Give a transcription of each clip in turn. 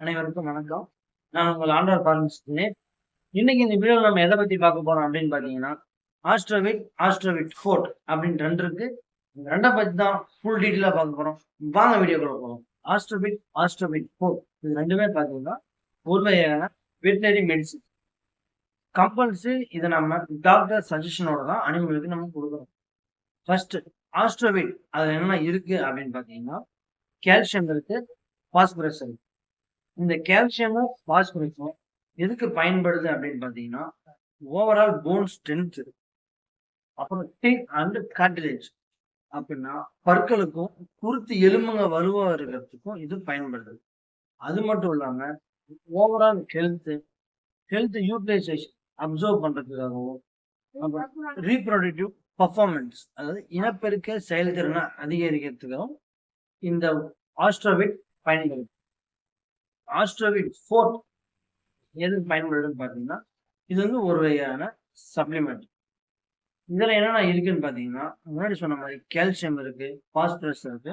அனைவருக்கும் வணக்கம். நான் உங்கள் ஆண்டார் பாரம்பிச்சிருந்தேன் இன்னைக்கு இந்த வீடியோவில் நம்ம எதை பற்றி பார்க்க போகிறோம் அப்படின்னு பார்த்தீங்கன்னா ஆஸ்ட்ரோவிட் ஆஸ்ட்ரோவிட் ஃபோர்ட் அப்படின்னு ரெண்டு இருக்கு. இந்த ரெண்டை பற்றி தான் ஃபுல் டீட்டெயிலாக பார்க்க போகிறோம் வாங்க வீடியோக்குள்ள போகிறோம் ஆஸ்ட்ரோவிட் ஆஸ்ட்ரோவிட் ஃபோர்ட் இது ரெண்டுமே பார்த்தீங்கன்னா ஒரு வகையான வெட்டினரி மெடிசின் கம்பல்சரி இதை நம்ம டாக்டர் சஜஷனோட தான் அனிமலுக்கு நம்ம கொடுக்குறோம். ஃபர்ஸ்ட் ஆஸ்ட்ரோவிட் அதில் என்ன இருக்குது அப்படின்னு பார்த்தீங்கன்னா கால்சியம் இருக்குது பாஸ்பரஸ் இருக்குது இந்த கால்சியமும் பாஸ்பரஸும் எதுக்கு பயன்படுது அப்படின்னு பார்த்தீங்கன்னா ஓவரால் போன் ஸ்ட்ரென்த் அப்புறம் டீத் அண்ட் கார்டிலேஜ் அப்படின்னா பற்களுக்கும் குருத்து எலும்புங்க வலுவா இருக்கிறதுக்கும் இது பயன்படுது. அது மட்டும் இல்லாம overall health health utilization absorb பண்றதுக்காகவும் அப்புறம் ரீப்ரொடக்டிவ் பர்ஃபார்மன்ஸ் அதாவது இனப்பெருக்க செயல்திறனை அதிகரிக்கிறதுக்காகவும் இந்த ஆஸ்ட்ரோவிட் பயன்படுது. ஆஸ்ட்ரோவிட் ஃபோர்ட் எதுக்கு பயன்படுதுன்னு பார்த்தீங்கன்னா இது வந்து ஒரு வகையான சப்ளிமெண்ட் இதில் என்னென்ன இருக்குன்னு பார்த்தீங்கன்னா முன்னாடி சொன்ன மாதிரி கால்சியம் இருக்கு பாஸ்பரஸ் இருக்கு.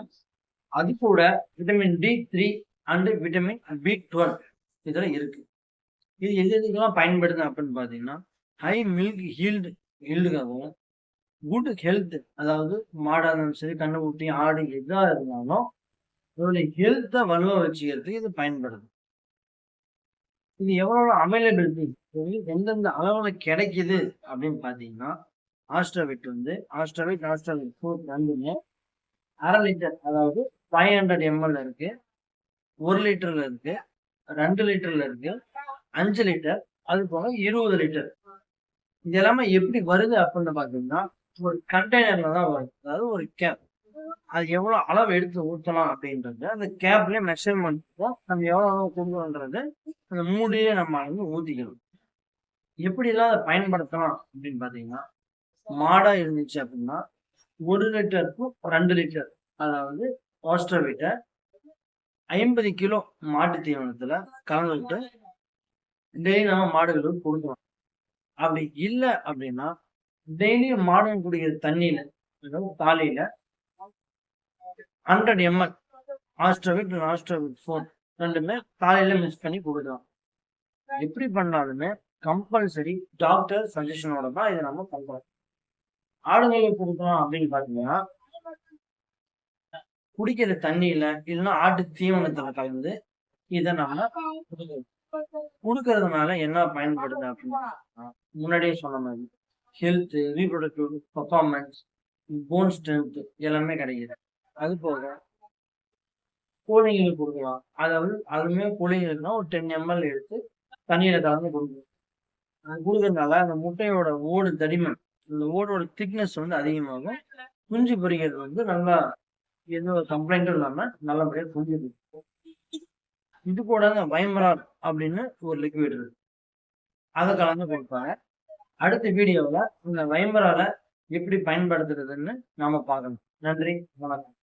அது கூட vitamin D three and vitamin B twelve இதில் இருக்கு. இது எது எதுக்கெல்லாம் பயன்படுது அப்படின்னு பார்த்தீங்கன்னா ஹை மில்க் ஹீல்டு ஹீல்டுக்காகவும் குட் ஹெல்த் அதாவது மாடாக இருந்தாலும் சரி கண்ணுக்குட்டி ஆடு எதாக இருந்தாலும் இதோடைய ஹெல்த்தை வலுவ வச்சுக்கிறதுக்கு இது பயன்படுது. இது எவ்வளவு அவைலபிலிட்டி எந்தெந்த அளவில் கிடைக்குது அப்படின்னு பார்த்தீங்கன்னா ஆஸ்ட்ரோவிட் வந்து ஆஸ்ட்ரோவிட் ஆஸ்ட்ரோவிட் ஃபோர் ரெண்டுமே அரை லிட்டர் அதாவது ஃபைவ் ஹண்ட்ரட் எம்எல் இருக்கு. ஒரு லிட்டர்ல இருக்கு ரெண்டு லிட்டர்ல இருக்கு அஞ்சு லிட்டர் அது போக இருபது லிட்டர் இது எல்லாமே எப்படி வருது அப்படின்னு பார்த்தீங்கன்னா ஒரு கண்டெய்னர்ல தான் வருது அதாவது ஒரு கேப் அது எவ்வளவு அளவு எடுத்து ஊற்றலாம் அப்படின்றது அந்த கேப்லயே மெஷர்மெண்ட் நம்ம எவ்வளவு அளவு கொடுக்கணுன்றது அந்த மூடியே நம்ம வந்து ஊத்திக்கணும். எப்படிலாம் அதை பயன்படுத்தலாம் அப்படின்னு பாத்தீங்கன்னா மாடா இருந்துச்சு அப்படின்னா ஒரு லிட்டருக்கும் ரெண்டு லிட்டர் அதாவது ஆஸ்ட்ரோவிட்டை ஐம்பது கிலோ மாட்டு தீவனத்துல கலந்துக்கிட்டு டெய்லி நம்ம மாடுகளுக்கு கொடுக்கணும். அப்படி இல்லை அப்படின்னா டெய்லியும் மாடுகள் குடிக்கிற தண்ணியில தாலியில ஹண்ட்ரட் எம்எல் ஆஸ்ட்ரோவிட் ஆஸ்ட்ரோவிட் ஃபோன் ரெண்டுமே காலையில மிஸ் பண்ணி கொடுக்கலாம். எப்படி பண்ணாலுமே கம்பல்சரி டாக்டர் சஜஷனோட தான் இதை நம்ம பண்றோம். ஆடுகளுக்கு கொடுக்கலாம் அப்படின்னு பாத்தீங்கன்னா குடிக்கிற தண்ணியில இல்லைன்னா ஆட்டு தீவனத்துல கலந்து இதை நம்ம கொடுக்கணும். கொடுக்கறதுனால என்ன பயன்படுது அப்படின்னா முன்னாடியே சொன்ன மாதிரி health reproductive performance bone strength எல்லாமே கிடைக்குது. அது போக கோழிங்களுக்கு கொடுக்கலாம். அதாவது அதுவுமே கோழிங்களுக்குனா ஒரு டென் எம்எல் எடுத்து தண்ணியில கலந்து கொடுக்கணும். அது கொடுக்கறதுனால அந்த முட்டையோட ஓடு தடிமன் இந்த ஓடோட திக்னஸ் வந்து அதிகமாகும். குஞ்சு பொரிக்கிறது வந்து நல்லா எந்த ஒரு கம்ப்ளைண்ட்டும் இல்லாம நல்லபடியா குஞ்சு இது கூட இந்த அப்படின்னு ஒரு லிக்விட் இருக்கு. அதை கலந்து கொடுப்பாங்க. அடுத்த வீடியோவில் இந்த வைமரால எப்படி பயன்படுத்துறதுன்னு நாம பார்க்கணும். நன்றி வணக்கம்.